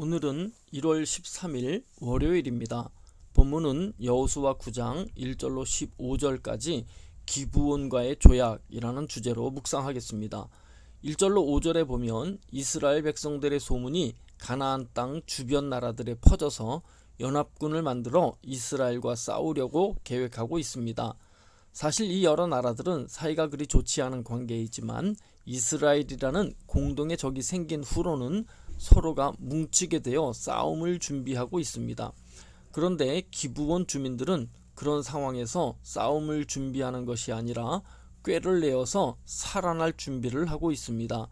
오늘은 1월 13일 월요일입니다. 본문은 여호수아 9장 1절로 15절까지 기부원과의 조약이라는 주제로 묵상하겠습니다. 1절로 5절에 보면 이스라엘 백성들의 소문이 가나안 땅 주변 나라들에 퍼져서 연합군을 만들어 이스라엘과 싸우려고 계획하고 있습니다. 사실 이 여러 나라들은 사이가 그리 좋지 않은 관계이지만 이스라엘이라는 공동의 적이 생긴 후로는 서로가 뭉치게 되어 싸움을 준비하고 있습니다. 그런데 기부원 주민들은 그런 상황에서 싸움을 준비하는 것이 아니라 꾀를 내어서 살아날 준비를 하고 있습니다.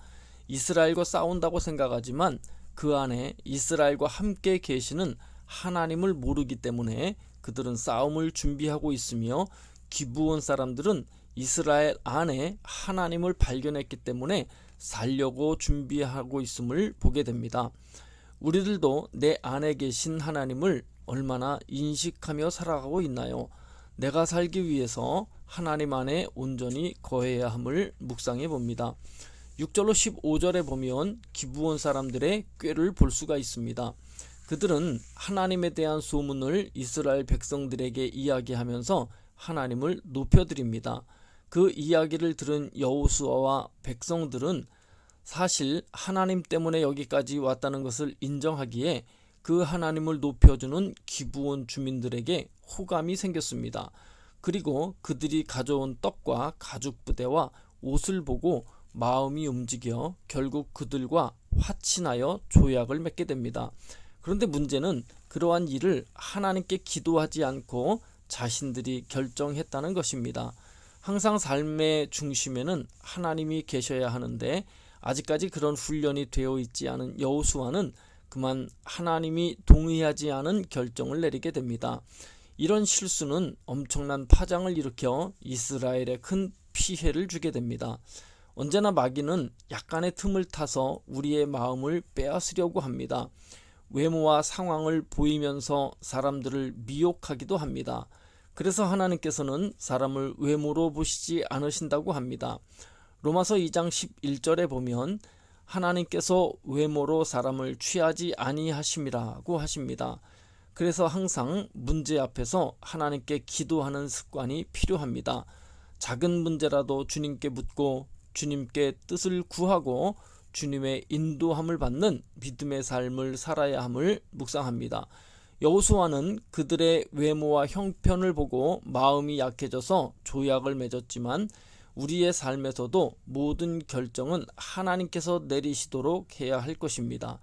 이스라엘과 싸운다고 생각하지만 그 안에 이스라엘과 함께 계시는 하나님을 모르기 때문에 그들은 싸움을 준비하고 있으며 기부원 사람들은 이스라엘 안에 하나님을 발견했기 때문에 살려고 준비하고 있음을 보게 됩니다. 우리들도 내 안에 계신 하나님을 얼마나 인식하며 살아가고 있나요? 내가 살기 위해서 하나님 안에 온전히 거해야 함을 묵상해 봅니다. 6절로 15절에 보면 기부원 사람들의 꾀를 볼 수가 있습니다. 그들은 하나님에 대한 소문을 이스라엘 백성들에게 이야기하면서 하나님을 높여드립니다. 그 이야기를 들은 여호수아와 백성들은 사실 하나님 때문에 여기까지 왔다는 것을 인정하기에 그 하나님을 높여주는 기부원 주민들에게 호감이 생겼습니다. 그리고 그들이 가져온 떡과 가죽 부대와 옷을 보고 마음이 움직여 결국 그들과 화친하여 조약을 맺게 됩니다. 그런데 문제는 그러한 일을 하나님께 기도하지 않고 자신들이 결정했다는 것입니다. 항상 삶의 중심에는 하나님이 계셔야 하는데 아직까지 그런 훈련이 되어 있지 않은 여호수아는 그만 하나님이 동의하지 않은 결정을 내리게 됩니다. 이런 실수는 엄청난 파장을 일으켜 이스라엘에 큰 피해를 주게 됩니다. 언제나 마귀는 약간의 틈을 타서 우리의 마음을 빼앗으려고 합니다. 외모와 상황을 보이면서 사람들을 미혹하기도 합니다. 그래서 하나님께서는 사람을 외모로 보시지 않으신다고 합니다. 로마서 2장 11절에 보면 하나님께서 외모로 사람을 취하지 아니하심이라고 하십니다. 그래서 항상 문제 앞에서 하나님께 기도하는 습관이 필요합니다. 작은 문제라도 주님께 묻고 주님께 뜻을 구하고 주님의 인도함을 받는 믿음의 삶을 살아야 함을 묵상합니다. 여호수아는 그들의 외모와 형편을 보고 마음이 약해져서 조약을 맺었지만 우리의 삶에서도 모든 결정은 하나님께서 내리시도록 해야 할 것입니다.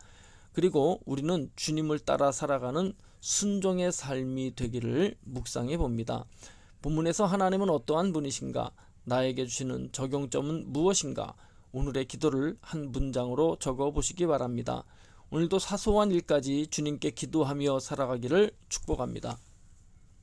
그리고 우리는 주님을 따라 살아가는 순종의 삶이 되기를 묵상해 봅니다. 본문에서 하나님은 어떠한 분이신가? 나에게 주시는 적용점은 무엇인가? 오늘의 기도를 한 문장으로 적어 보시기 바랍니다. 오늘도 사소한 일까지 주님께 기도하며 살아가기를 축복합니다.